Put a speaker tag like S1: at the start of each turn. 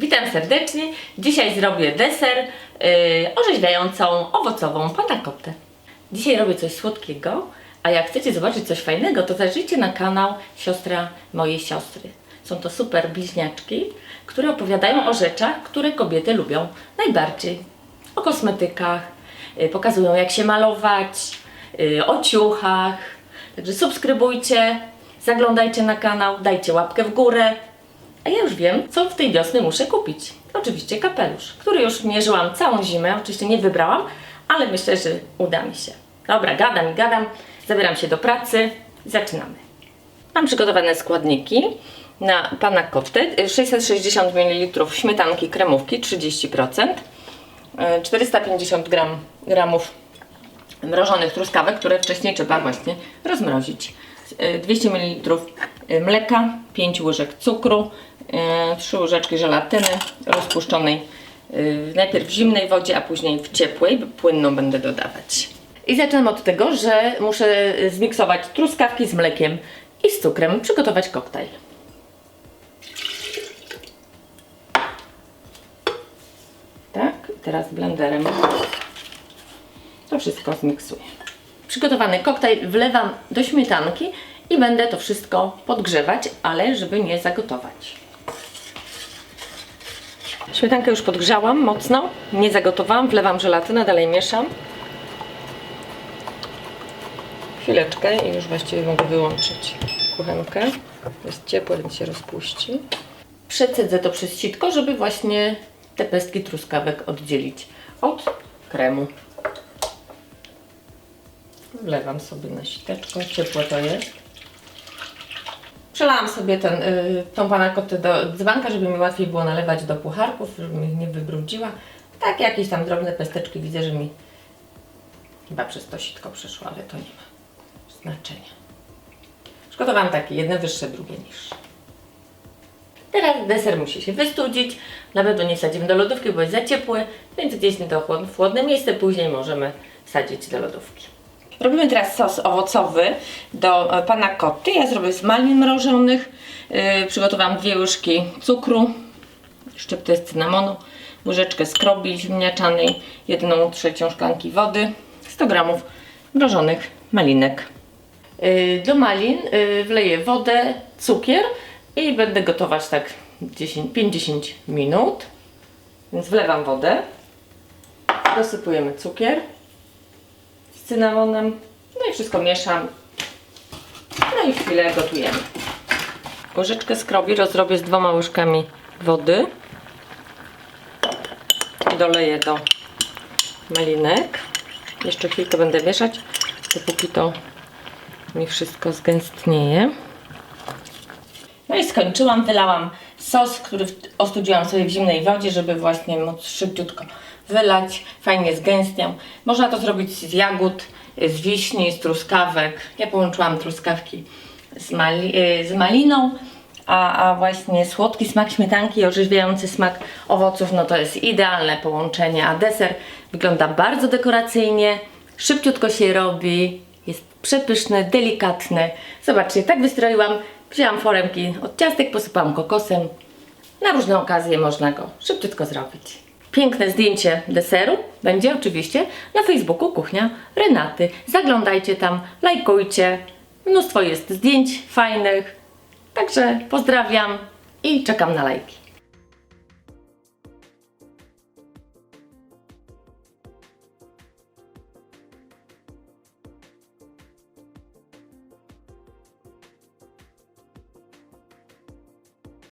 S1: Witam serdecznie. Dzisiaj zrobię deser yy, orzeźwiającą owocową panakotę. Dzisiaj robię coś słodkiego, a jak chcecie zobaczyć coś fajnego, to zajrzyjcie na kanał Siostra mojej siostry. Są to super bliźniaczki, które opowiadają o rzeczach, które kobiety lubią najbardziej. O kosmetykach, yy, pokazują jak się malować, yy, o ciuchach. Także subskrybujcie, zaglądajcie na kanał, dajcie łapkę w górę. A ja już wiem, co w tej wiosny muszę kupić. Oczywiście kapelusz, który już mierzyłam całą zimę. Oczywiście nie wybrałam, ale myślę, że uda mi się. Dobra, gadam i gadam. Zabieram się do pracy zaczynamy. Mam przygotowane składniki na pana kotę. 660 ml śmietanki kremówki 30%, e, 450 gram, gramów mrożonych truskawek, które wcześniej trzeba właśnie rozmrozić. E, 200 ml mleka, 5 łyżek cukru, 3 łyżeczki żelatyny rozpuszczonej e, najpierw w zimnej wodzie, a później w ciepłej, płynną będę dodawać. I zaczynam od tego, że muszę zmiksować truskawki z mlekiem i z cukrem, przygotować koktajl. Tak, teraz blenderem to wszystko zmiksuję. Przygotowany koktajl wlewam do śmietanki i będę to wszystko podgrzewać, ale żeby nie zagotować. Śmietankę już podgrzałam mocno, nie zagotowałam, wlewam żelatynę, dalej mieszam. Chwileczkę i już właściwie mogę wyłączyć kuchenkę. Jest ciepłe, więc się rozpuści. Przecedzę to przez sitko, żeby właśnie te pestki truskawek oddzielić od kremu. Wlewam sobie na siteczko, ciepłe to jest. Przelałam sobie ten, y, tą panakotę do dzbanka, żeby mi łatwiej było nalewać do pucharków, żeby mi nie wybrudziła. Tak, jakieś tam drobne pesteczki widzę, że mi chyba przez to sitko przeszło, ale to nie ma znaczenia. Przygotowałam takie, jedne wyższe, drugie niższe. Teraz deser musi się wystudzić. Na pewno nie sadzimy do lodówki, bo jest za ciepły, więc gdzieś do chłodne, w chłodne miejsce później możemy sadzić do lodówki. Robimy teraz sos owocowy do e, pana koty. Ja zrobię z malin mrożonych. Yy, przygotowałam dwie łyżki cukru, szczyptę z cynamonu, łyżeczkę skrobi ziemniaczanej, jedną trzecią szklanki wody, 100 gramów mrożonych malinek. Yy, do malin yy, wleję wodę, cukier i będę gotować tak 10, 50 minut. Więc wlewam wodę, dosypujemy cukier cynamonem, no i wszystko mieszam. No i chwilę gotujemy. Łyżeczkę skrobi rozrobię z dwoma łyżkami wody. Doleję do malinek. Jeszcze chwilkę będę mieszać, dopóki to mi wszystko zgęstnieje. No i skończyłam, wylałam sos, który ostudziłam sobie w zimnej wodzie, żeby właśnie móc szybciutko wylać, fajnie zgęstniał. Można to zrobić z jagód, z wiśni, z truskawek. Ja połączyłam truskawki z, mali, y, z maliną, a, a właśnie słodki smak śmietanki i orzeźwiający smak owoców, no to jest idealne połączenie, a deser wygląda bardzo dekoracyjnie, szybciutko się robi, jest przepyszny, delikatny. Zobaczcie, tak wystroiłam, wzięłam foremki od ciastek, posypałam kokosem. Na różne okazje można go szybciutko zrobić. Piękne zdjęcie deseru będzie oczywiście na Facebooku Kuchnia Renaty. Zaglądajcie tam, lajkujcie. Mnóstwo jest zdjęć fajnych. Także pozdrawiam i czekam na lajki.